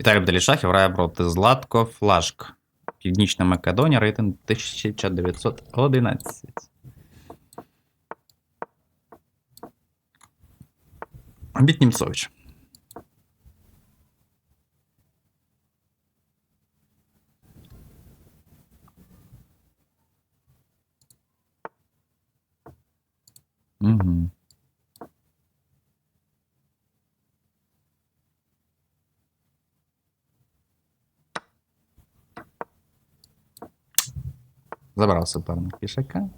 Віталій Бделішахів грає проти Златко Флашк. Північна Македонія, рейтинг 1911. Біт Німцович. Угу. Забрав суперник їжака.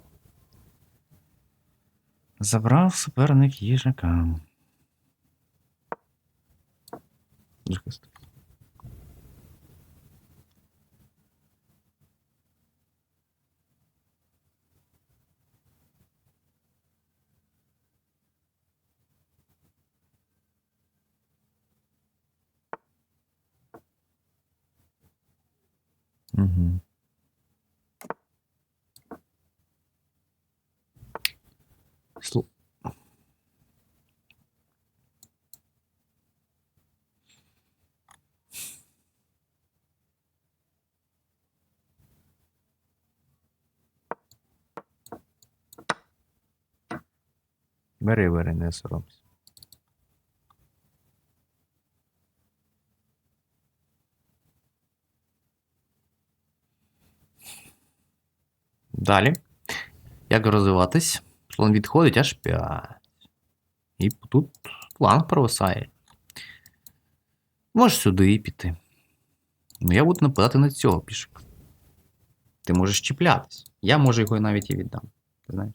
Забрав суперник їжака. Угу. Бери, бери, не соромся. Далі. Як розвиватись? Слон відходить аж 5. І тут фланг провисає. Можеш сюди піти. Ну, я буду нападати на цього пішка. Ти можеш чіплятись. Я можу його навіть і віддам. Ти знаєш?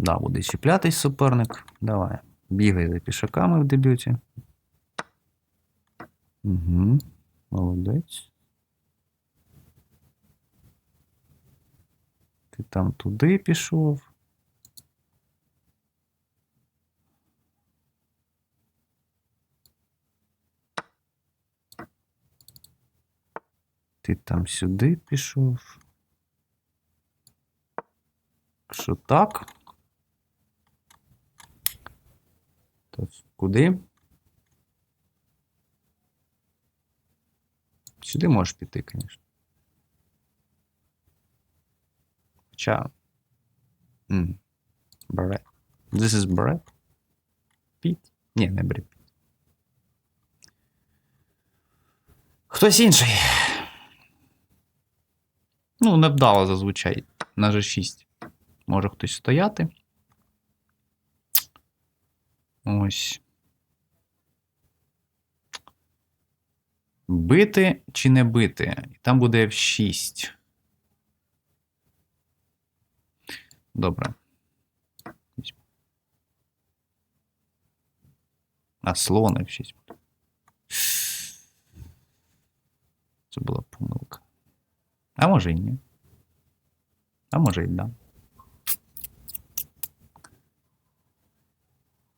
Да, буде чіплятись суперник. Давай. Бігай за пішаками в дебюті. Угу. Молодець. Ти там туди пішов. Ти там сюди пішов. Що так? Куди? Сюди можеш піти, звісно. Хоча. М. Бред. This is bread? Піт? Ні, не бред. Хтось інший. Ну, невдало зазвичай. На G6. Може хтось стояти. Ось. Бити чи не бити? І там буде F6. Добре. А слон F6. Це була помилка. А може і ні. А може і да.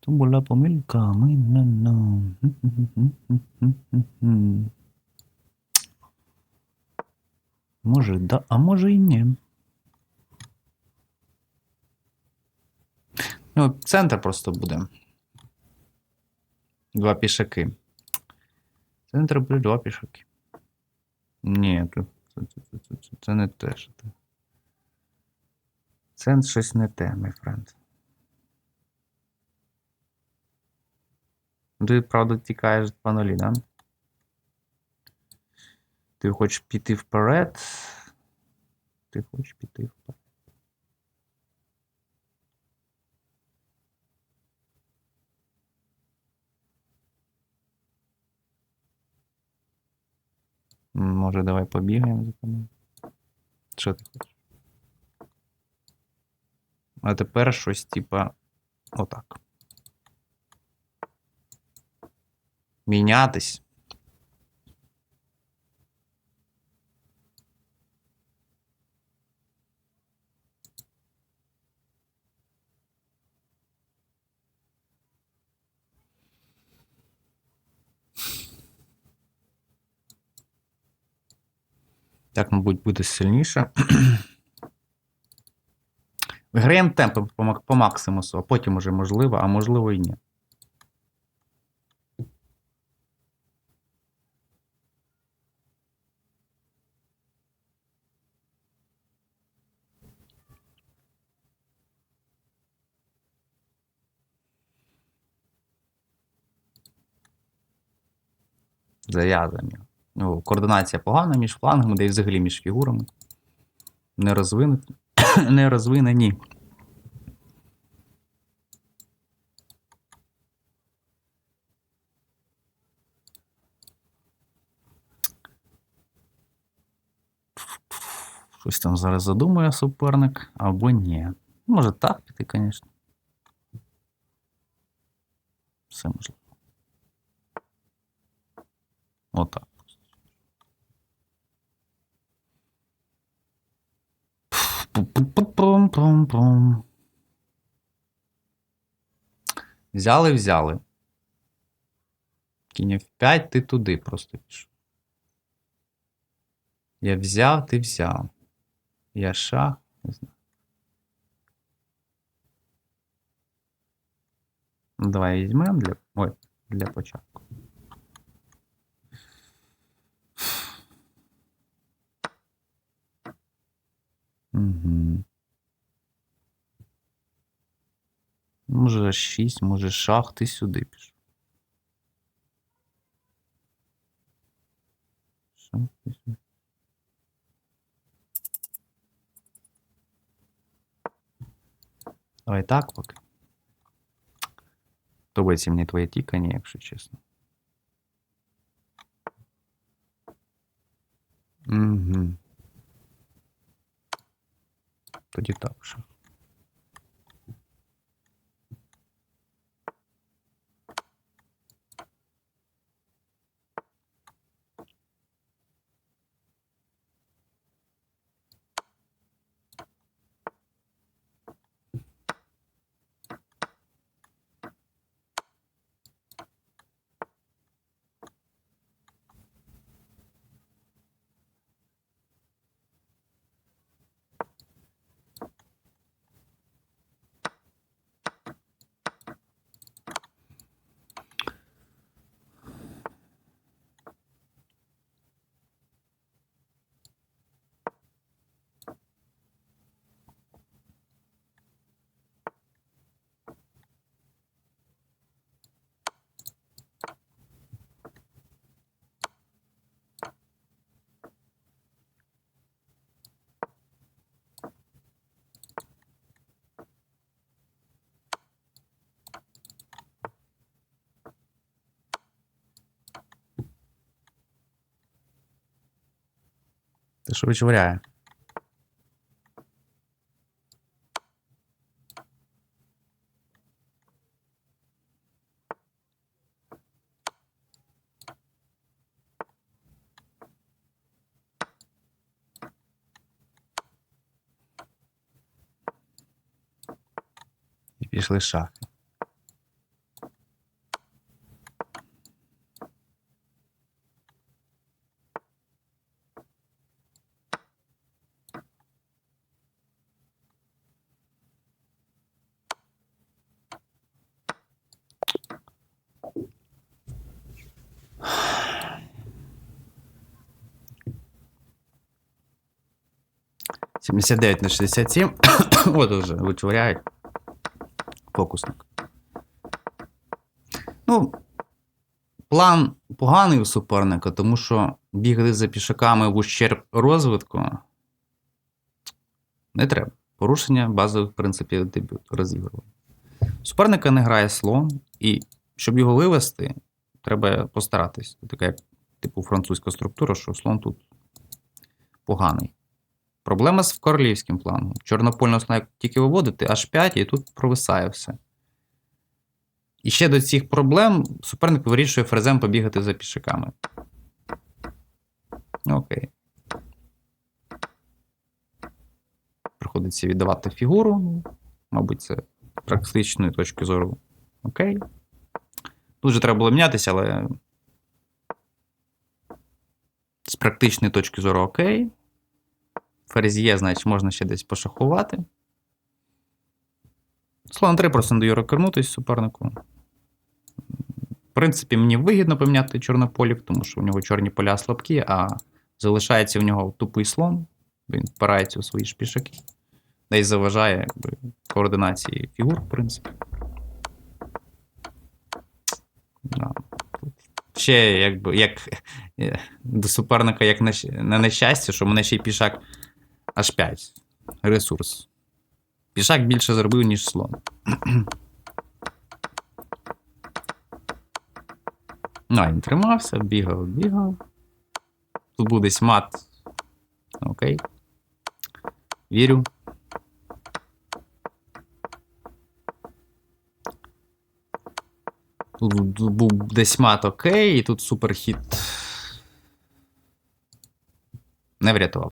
То була помилка. Ми не на. Може, да, а може і ні. Ну, центр просто буде. Два пішаки. Центр буде два пішаки. Ні, це, це, це, це, це, це не те, що ти. Центр щось не те, мій френд. Ти, правда, тікаєш з панулі, да? Ти хочеш піти вперед. Ти хочеш піти вперед. Може, давай побігаємо за тобою? Що ти хочеш? А тепер щось типа отак. Мінятись. Так, мабуть, буде сильніше. Виграємо темпи по, максимусу, а потім уже можливо, а можливо і ні. Його. Ну, координація погана між флангами, де й взагалі між фігурами. Не розвинуті. Не розвинені. Щось там зараз задумує суперник, або ні. Може так піти, звісно. Все можливо. Отак. Взяли, взяли. Кінь F5, ти туди просто пішов. Я взяв, ти взяв. Я шах, не знаю. Давай візьмемо для. Ой, для початку. Угу. Може 6, може шах, ти сюди пішов. Шах, ти сюди. Давай так поки. Подобається мені твоє тікання, якщо чесно. Угу. Тоді так вже. Ти що вичворяє? І пішли шахи. Сімдесят дев'ять на 67. От уже вичворяють. Фокусник. Ну, план поганий у суперника, тому що бігати за пішаками в ущерб розвитку не треба. Порушення базових принципів дебюту розігрування. Суперника не грає слон, і щоб його вивести, треба постаратись. Така типу французька структура, що слон тут поганий. Проблема з королівським планом. Чорнопольного слона як тільки виводити, аж 5, і тут провисає все. І ще до цих проблем суперник вирішує ферзем побігати за пішаками. Окей. Приходиться віддавати фігуру. Мабуть, це практичної точки зору. Окей. Тут же треба було мінятися, але. З практичної точки зору окей. Ферзь є, значить, можна ще десь пошахувати. Слон 3 просто не даю розкернутись супернику. В принципі, мені вигідно поміняти чорнополів, тому що у нього чорні поля слабкі, а залишається в нього тупий слон. Він впирається у свої ж пішаки. Десь заважає якби, координації фігур, в принципі. Да. Ще, якби, як е, до суперника, як на, нещастя, що мене ще й пішак аж 5. Ресурс. Пішак більше зробив, ніж слон. Ну, він тримався, бігав, бігав. Тут буде десь мат. Окей. Вірю. Тут був десь мат окей, і тут суперхіт. Не врятував.